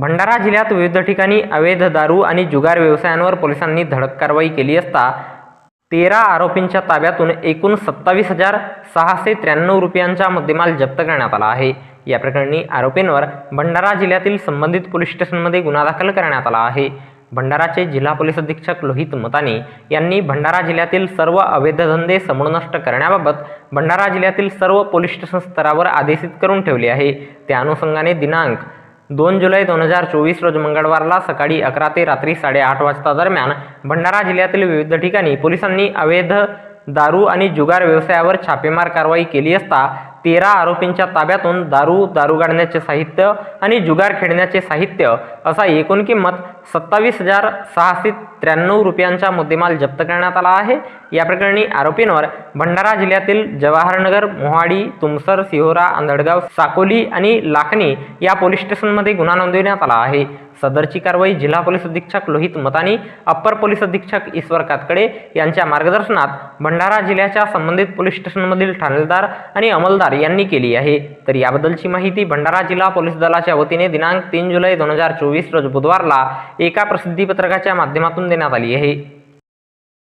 भंडारा जिल्ह्यात विविध ठिकाणी अवैध दारू आणि जुगार व्यवसायांवर पोलिसांनी धडक कारवाई केली असता तेरा आरोपींच्या ताब्यातून एकूण सत्तावीस हजार सहाशे त्र्याण्णव रुपयांचा मुद्देमाल जप्त करण्यात आला आहे. या प्रकरणी आरोपींवर भंडारा जिल्ह्यातील संबंधित पोलीस स्टेशनमध्ये गुन्हा दाखल करण्यात आला आहे. भंडाराचे जिल्हा पोलीस अधीक्षक लोहित मतानी यांनी भंडारा जिल्ह्यातील सर्व अवैध धंदे समूळ नष्ट करण्याबाबत भंडारा जिल्ह्यातील सर्व पोलीस स्टेशन स्तरावर आदेशित करून ठेवले आहे. त्या अनुषंगाने दिनांक दोन जुलै दोन हजार चोवीस रोज मंगळवारला सकाळी अकरा ते रात्री साडेआठ वाजता दरम्यान भंडारा जिल्ह्यातील विविध ठिकाणी पोलिसांनी अवैध दारू आणि जुगार व्यवसायावर छापेमार कारवाई केली असता तेरा आरोपींच्या ताब्यातून दारू दारू गाडण्याचे साहित्य आणि जुगार खेळण्याचे साहित्य असा एकूण किंमत सत्तावीस हजार सहाशे त्र्याण्णव रुपयांचा मुद्देमाल जप्त करण्यात आला आहे. या प्रकरणी आरोपींवर भंडारा जिल्ह्यातील जवाहरनगर मोहाडी तुमसर सिहोरा आंधळगाव साकोली आणि लाखणी या पोलीस स्टेशनमध्ये गुन्हा नोंदवण्यात आला आहे. सदरची कारवाई जिल्हा पोलीस अधीक्षक लोहित मतानी अप्पर पोलीस अधीक्षक ईश्वर कातकडे यांच्या मार्गदर्शनात भंडारा जिल्ह्याच्या संबंधित पोलीस स्टेशनमधील ठाणेदार आणि अंमलदार यांनी केली आहे. तर याबद्दलची माहिती भंडारा जिल्हा पोलीस दलाच्या वतीने दिनांक तीन जुलै दोन हजार चोवीस रोज बुधवारला एका प्रसिद्धीपत्रकाच्या माध्यमातून देण्यात आली आहे.